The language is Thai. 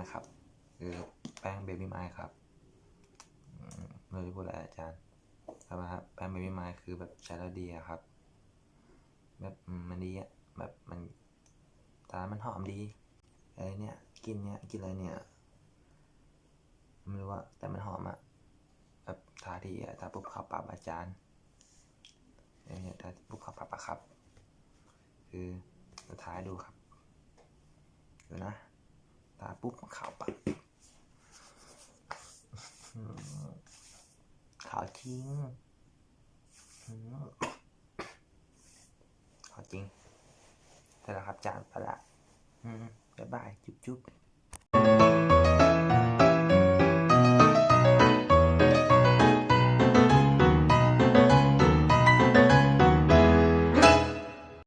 นะครับ คือแป้งเบบี้ไม้ครับไม่รู้จะพูดอะไรอาจารย์ครับครับแป้งเบบี้ไม้คือแบบใช้แล้วดีครับ แบบมันดีอะแบบมันตามันหอมดีอะไรเนี่ย กินเนี่ยกินอะไรเนี่ยไม่รู้ว่าแต่มันหอมอะแบบทาทีอะทาปุ๊บข้าปากอาจารย์เนี่ยทาปุ๊บข้าปากอะครับ คือท้ายดูครับดูนะ ตาปุ๊บขาวปัดขาวจริงขาวจริงแต่ละครับจานไปละบ๊ายบาย จุ๊บจุ๊บ